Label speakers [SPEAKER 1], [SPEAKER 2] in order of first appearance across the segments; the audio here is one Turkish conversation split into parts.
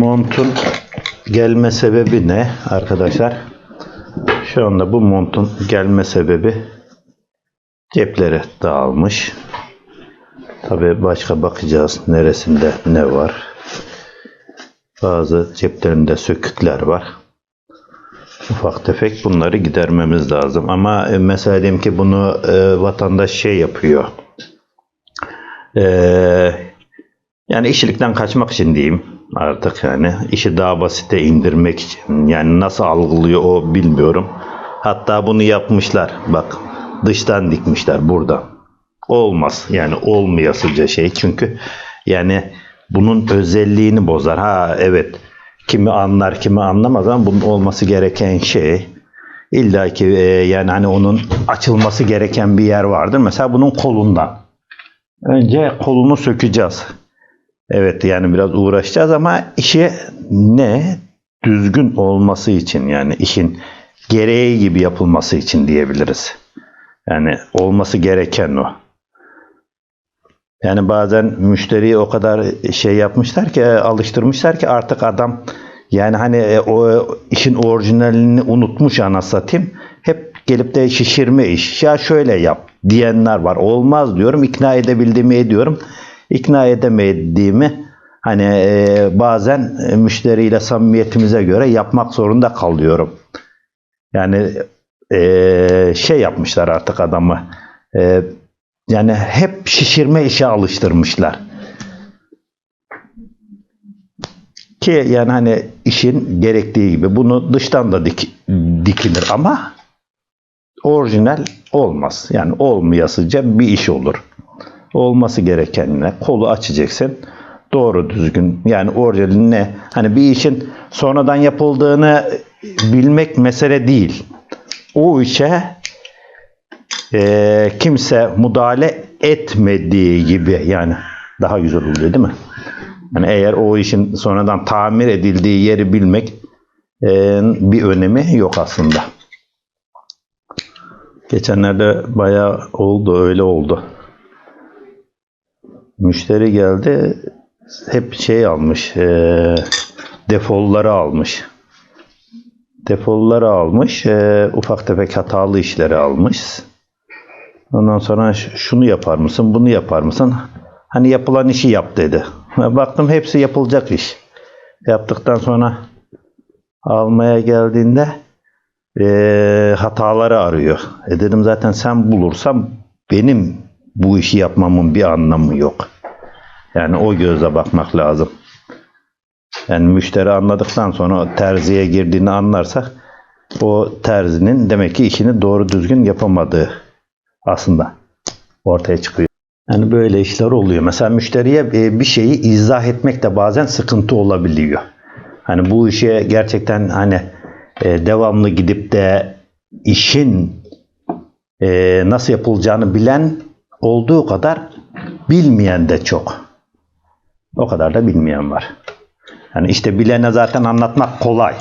[SPEAKER 1] Montun gelme sebebi ne arkadaşlar? Şu anda bu montun gelme sebebi cepleri dağılmış. Tabi başka bakacağız neresinde ne var. Bazı ceplerinde sökükler var. Ufak tefek bunları gidermemiz lazım. Ama e, mesela diyelim ki bunu e, vatandaş şey yapıyor. Eee yani işçilikten kaçmak için diyeyim artık yani işi daha basite indirmek için yani nasıl algılıyor o bilmiyorum. Hatta bunu yapmışlar bak dıştan dikmişler burada. Olmaz yani olmayasıca şey çünkü yani bunun özelliğini bozar. Ha evet kimi anlar kimi anlamaz ama bunun olması gereken şey illa ki e, yani hani onun açılması gereken bir yer vardır. Mesela bunun kolundan. Önce kolunu sökeceğiz. Evet yani biraz uğraşacağız ama işe ne düzgün olması için yani işin gereği gibi yapılması için diyebiliriz. Yani olması gereken o. Yani bazen müşteriyi o kadar şey yapmışlar ki alıştırmışlar ki artık adam yani hani e, o işin orijinalini unutmuş ana satayım. Hep gelip de şişirme iş. Ya şöyle yap diyenler var. Olmaz diyorum. ikna edebildiğimi ediyorum ikna edemediğimi hani e, bazen müşteriyle samimiyetimize göre yapmak zorunda kalıyorum. Yani e, şey yapmışlar artık adamı. E, yani hep şişirme işe alıştırmışlar. Ki yani hani işin gerektiği gibi bunu dıştan da dik, dikilir ama orijinal olmaz. Yani olmayasıca bir iş olur olması gerekenine kolu açacaksın. Doğru düzgün yani orijinaline hani bir işin sonradan yapıldığını bilmek mesele değil. O işe e, kimse müdahale etmediği gibi yani daha güzel oluyor değil mi? Yani eğer o işin sonradan tamir edildiği yeri bilmek e, bir önemi yok aslında. Geçenlerde bayağı oldu öyle oldu müşteri geldi hep şey almış e, defolları almış. Defolları almış e, ufak tefek hatalı işleri almış. Ondan sonra şunu yapar mısın bunu yapar mısın? Hani yapılan işi yap dedi. Baktım hepsi yapılacak iş. Yaptıktan sonra almaya geldiğinde e, hataları arıyor. E dedim zaten sen bulursam benim bu işi yapmamın bir anlamı yok. Yani o gözle bakmak lazım. Yani müşteri anladıktan sonra terziye girdiğini anlarsak o terzinin demek ki işini doğru düzgün yapamadığı aslında ortaya çıkıyor. Yani böyle işler oluyor. Mesela müşteriye e, bir şeyi izah etmek de bazen sıkıntı olabiliyor. Hani bu işe gerçekten hani e, devamlı gidip de işin e, nasıl yapılacağını bilen olduğu kadar bilmeyen de çok. O kadar da bilmeyen var. Yani işte bilene zaten anlatmak kolay.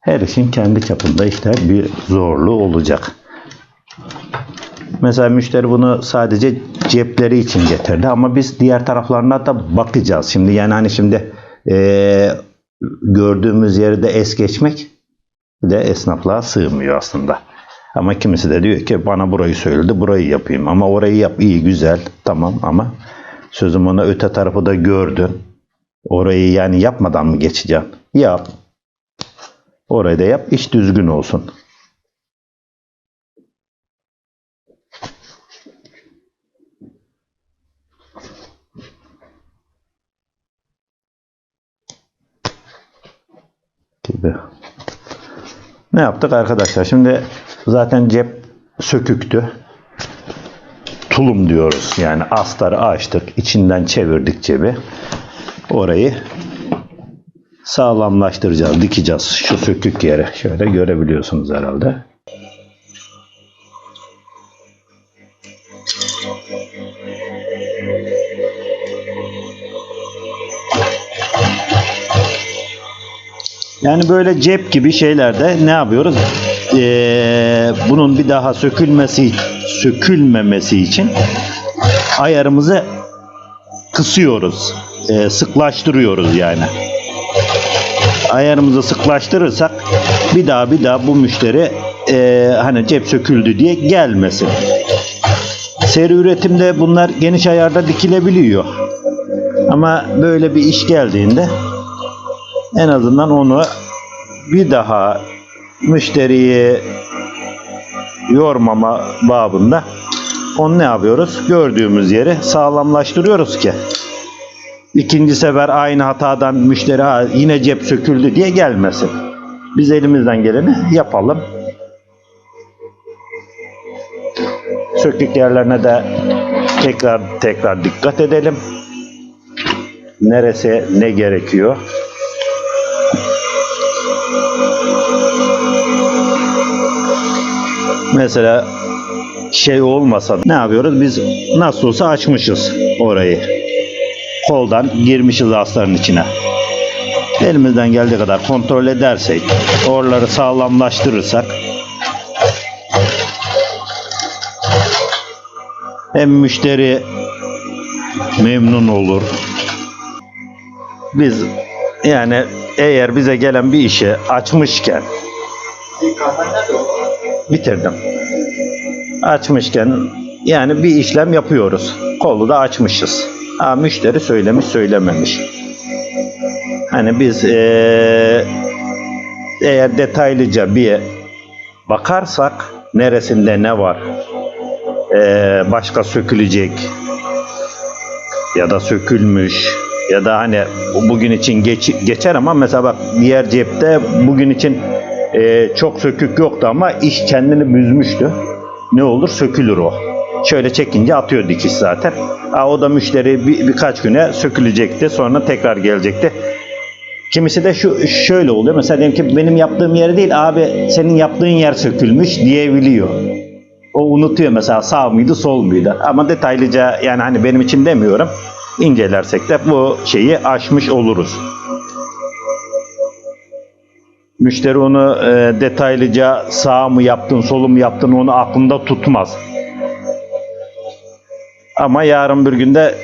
[SPEAKER 1] Her işin kendi çapında işte bir zorluğu olacak. Mesela müşteri bunu sadece cepleri için getirdi ama biz diğer taraflarına da bakacağız. Şimdi yani hani şimdi eee, gördüğümüz yeri de es geçmek de esnaflığa sığmıyor aslında. Ama kimisi de diyor ki bana burayı söyledi, burayı yapayım. Ama orayı yap iyi, güzel, tamam ama sözüm ona öte tarafı da gördün. Orayı yani yapmadan mı geçeceğim? Yap. Orayı da yap, iş düzgün olsun. Gibi. Ne yaptık arkadaşlar? Şimdi zaten cep söküktü. Tulum diyoruz. Yani astarı açtık. içinden çevirdik cebi. Orayı sağlamlaştıracağız. Dikeceğiz şu sökük yere. Şöyle görebiliyorsunuz herhalde. Yani böyle cep gibi şeylerde ne yapıyoruz? Eee, bunun bir daha sökülmesi sökülmemesi için ayarımızı kısıyoruz. Eee, sıklaştırıyoruz yani. Ayarımızı sıklaştırırsak bir daha bir daha bu müşteri eee, hani cep söküldü diye gelmesin. Seri üretimde bunlar geniş ayarda dikilebiliyor. Ama böyle bir iş geldiğinde en azından onu bir daha müşteriyi yormama babında onu ne yapıyoruz? Gördüğümüz yeri sağlamlaştırıyoruz ki ikinci sefer aynı hatadan müşteri "Ha, yine cep söküldü diye gelmesin. Biz elimizden geleni yapalım. Sökük yerlerine de tekrar tekrar dikkat edelim. Neresi ne gerekiyor? Mesela şey olmasa ne yapıyoruz? Biz nasıl olsa açmışız orayı. Koldan girmişiz asların içine. Elimizden geldiği kadar kontrol edersek, oraları sağlamlaştırırsak hem müşteri memnun olur. Biz yani eğer bize gelen bir işi açmışken bitirdim. Açmışken yani bir işlem yapıyoruz. Kolu da açmışız. Ha, müşteri söylemiş söylememiş. Hani biz eee, eğer detaylıca bir bakarsak neresinde ne var eee, başka sökülecek ya da sökülmüş ya da hani bugün için geç, geçer ama mesela bak diğer cepte bugün için eee, çok sökük yoktu ama iş kendini büzmüştü. Ne olur sökülür o. Şöyle çekince atıyor dikiş zaten. Ha, o da müşteri bir, birkaç güne sökülecekti sonra tekrar gelecekti. Kimisi de şu şöyle oluyor. Mesela diyelim ki benim yaptığım yer değil abi senin yaptığın yer sökülmüş diyebiliyor. O unutuyor mesela sağ mıydı sol muydu. Ama detaylıca yani hani benim için demiyorum. İncelersek de bu şeyi aşmış oluruz. Müşteri onu e, detaylıca sağ mı yaptın, sol mu yaptın onu aklında tutmaz. Ama yarın bir günde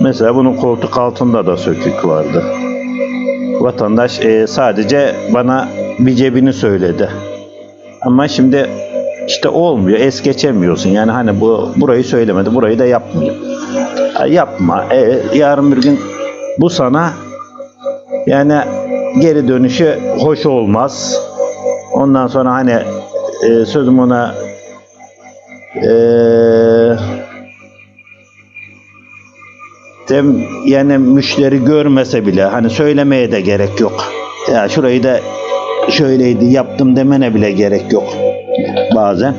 [SPEAKER 1] mesela bunun koltuk altında da sökük vardı. Vatandaş e, sadece bana bir cebini söyledi. Ama şimdi işte olmuyor. Es geçemiyorsun. Yani hani bu burayı söylemedi. Burayı da yapmayayım. Yapma. E, yarın bir gün bu sana yani geri dönüşü hoş olmaz. Ondan sonra hani e, sözüm ona e, dem, yani müşteri görmese bile hani söylemeye de gerek yok. Ya şurayı da şöyleydi yaptım demene bile gerek yok bazen.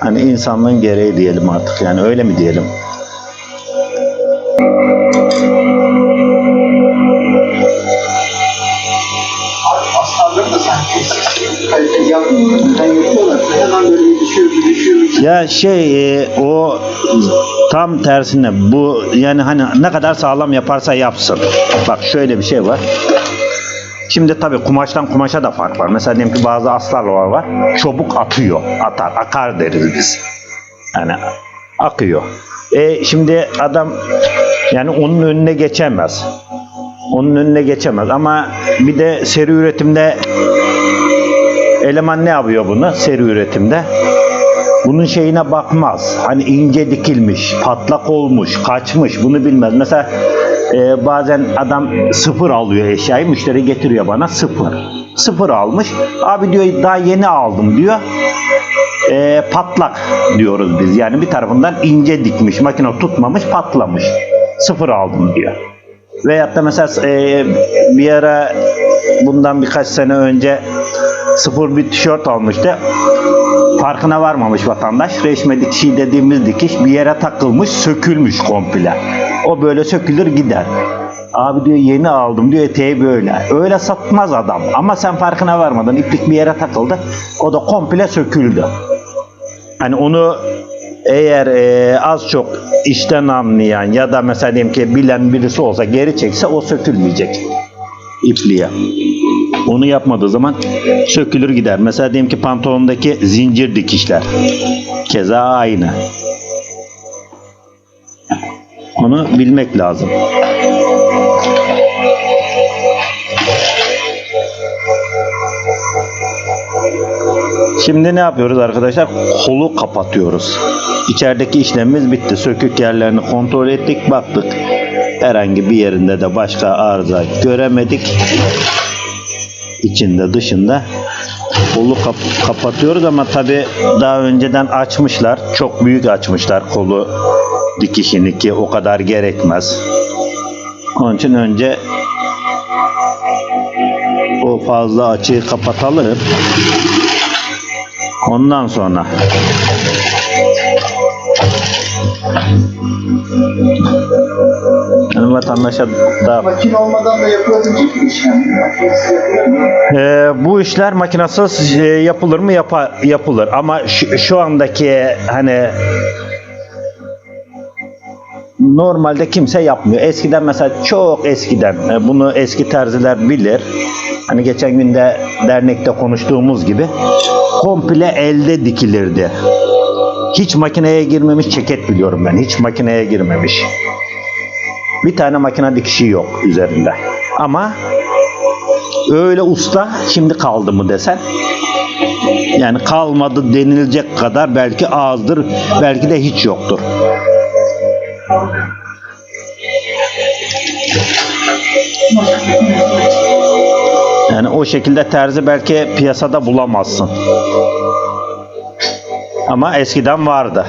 [SPEAKER 1] Hani insanlığın gereği diyelim artık yani öyle mi diyelim? Ya şey e, o tam tersine bu yani hani ne kadar sağlam yaparsa yapsın. Bak şöyle bir şey var. Şimdi tabii kumaştan kumaşa da fark var. Mesela diyelim ki bazı astarlar var. Çabuk atıyor. Atar. Akar deriz biz. Yani akıyor. E şimdi adam yani onun önüne geçemez. Onun önüne geçemez. Ama bir de seri üretimde eleman ne yapıyor bunu seri üretimde? Bunun şeyine bakmaz. Hani ince dikilmiş, patlak olmuş, kaçmış bunu bilmez. Mesela e, bazen adam sıfır alıyor eşyayı, müşteri getiriyor bana sıfır. Sıfır almış. Abi diyor daha yeni aldım diyor. E, patlak diyoruz biz. Yani bir tarafından ince dikmiş, makine tutmamış, patlamış. Sıfır aldım diyor. Veyahut da mesela e, bir ara bundan birkaç sene önce sıfır bir tişört almıştı. Farkına varmamış vatandaş. Reşme dikişi dediğimiz dikiş bir yere takılmış, sökülmüş komple. O böyle sökülür gider. Abi diyor yeni aldım diyor eteği böyle. Öyle satmaz adam. Ama sen farkına varmadın. İplik bir yere takıldı. O da komple söküldü. Hani onu eğer e, az çok işten anlayan ya da mesela diyelim ki bilen birisi olsa geri çekse o sökülmeyecek ipliğe. Onu yapmadığı zaman sökülür gider. Mesela diyelim ki pantolondaki zincir dikişler. Keza aynı. Onu bilmek lazım. Şimdi ne yapıyoruz arkadaşlar? Kolu kapatıyoruz. İçerideki işlemimiz bitti. Sökük yerlerini kontrol ettik, baktık. Herhangi bir yerinde de başka arıza göremedik. İçinde dışında kolu kap- kapatıyoruz ama tabi daha önceden açmışlar. Çok büyük açmışlar kolu dikişini ki o kadar gerekmez. Onun için önce o fazla açığı kapatalım. Ondan sonra yani vatandaşa da
[SPEAKER 2] Makine olmadan da yapılabilecek bir işlem.
[SPEAKER 1] Ee, bu işler makinasız e, yapılır mı? Yapa- yapılır. Ama şu, şu andaki hani normalde kimse yapmıyor. Eskiden mesela çok eskiden e, bunu eski terziler bilir. Hani geçen günde dernekte konuştuğumuz gibi komple elde dikilirdi. Hiç makineye girmemiş ceket biliyorum ben. Hiç makineye girmemiş. Bir tane makine dikişi yok üzerinde. Ama öyle usta şimdi kaldı mı desen yani kalmadı denilecek kadar belki azdır belki de hiç yoktur. Yani o şekilde terzi belki piyasada bulamazsın. Ama eskiden vardı.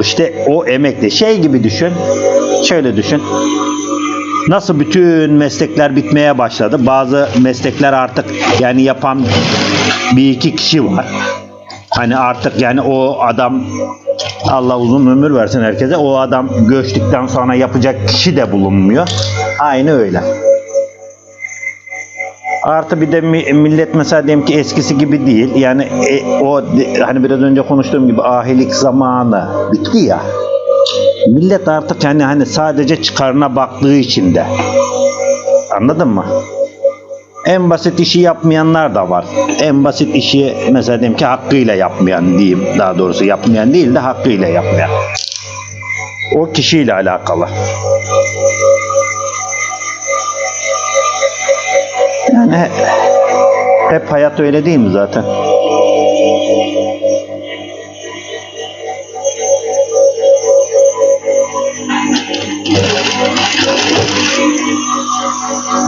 [SPEAKER 1] İşte o emekli şey gibi düşün. Şöyle düşün. Nasıl bütün meslekler bitmeye başladı. Bazı meslekler artık yani yapan bir iki kişi var. Hani artık yani o adam Allah uzun ömür versin herkese. O adam göçtükten sonra yapacak kişi de bulunmuyor. Aynı öyle. Artı bir de mi- millet mesela diyelim ki eskisi gibi değil. Yani e, o hani biraz önce konuştuğum gibi ahilik zamanı bitti ya. Millet artık yani hani sadece çıkarına baktığı için de. Anladın mı? En basit işi yapmayanlar da var. En basit işi mesela diyelim ki hakkıyla yapmayan diyeyim. Daha doğrusu yapmayan değil de hakkıyla yapmayan. O kişiyle alakalı. Yani he- hep hayat öyle değil mi zaten?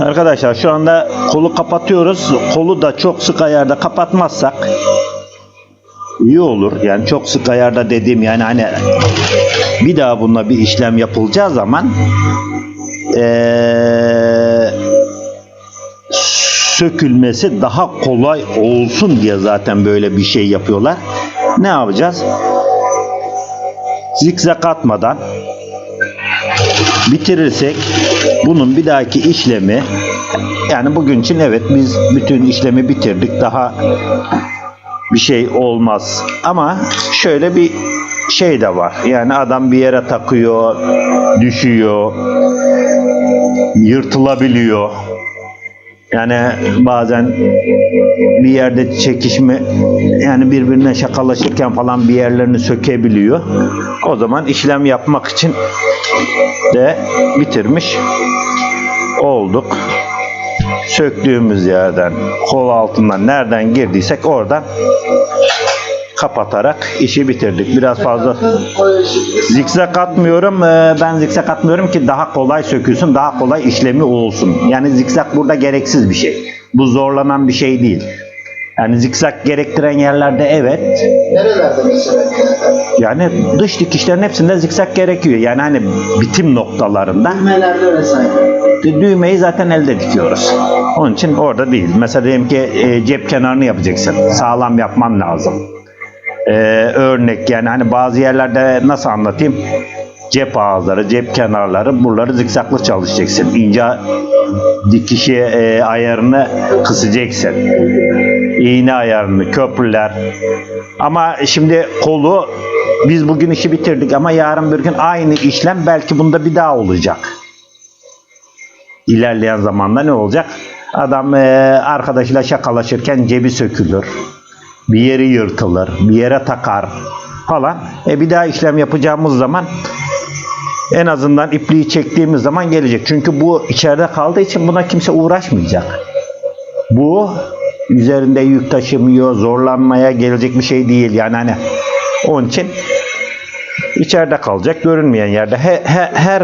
[SPEAKER 1] Arkadaşlar şu anda kolu kapatıyoruz. Kolu da çok sık ayarda kapatmazsak iyi olur. Yani çok sık ayarda dediğim yani hani bir daha bununla bir işlem yapılacağı zaman eee sökülmesi daha kolay olsun diye zaten böyle bir şey yapıyorlar. Ne yapacağız? Zikzak atmadan bitirirsek bunun bir dahaki işlemi yani bugün için evet biz bütün işlemi bitirdik. Daha bir şey olmaz. Ama şöyle bir şey de var. Yani adam bir yere takıyor, düşüyor, yırtılabiliyor. Yani bazen bir yerde çekişme yani birbirine şakalaşırken falan bir yerlerini sökebiliyor. O zaman işlem yapmak için de bitirmiş olduk. Söktüğümüz yerden, kol altından nereden girdiysek oradan kapatarak işi bitirdik. Biraz fazla Zikzak atmıyorum. Ee, Ben zikzak atmıyorum ki daha kolay sökülsün, daha kolay işlemi olsun. Yani zikzak burada gereksiz bir şey. Bu zorlanan bir şey değil. Yani zikzak gerektiren yerlerde evet.
[SPEAKER 2] nerelerde mesela?
[SPEAKER 1] Yani dış dikişlerin hepsinde zikzak gerekiyor. Yani hani bitim noktalarında
[SPEAKER 2] Düğmelerde vesaire.
[SPEAKER 1] Dü- düğmeyi zaten elde dikiyoruz. Onun için orada değil. Mesela diyelim ki e, cep kenarını yapacaksın. Sağlam yapman lazım. E, örnek yani hani bazı yerlerde nasıl anlatayım? cep ağızları, cep kenarları buraları zikzaklı çalışacaksın. İnce dikişi e, ayarını kısacaksın. İğne ayarını, köprüler. Ama şimdi kolu biz bugün işi bitirdik ama yarın bir gün aynı işlem belki bunda bir daha olacak. İlerleyen zamanda ne olacak? Adam e, arkadaşıyla şakalaşırken cebi sökülür. Bir yeri yırtılır, bir yere takar falan. E bir daha işlem yapacağımız zaman en azından ipliği çektiğimiz zaman gelecek. Çünkü bu içeride kaldığı için buna kimse uğraşmayacak. Bu üzerinde yük taşımıyor, zorlanmaya gelecek bir şey değil. Yani hani onun için içeride kalacak, görünmeyen yerde. He- he- her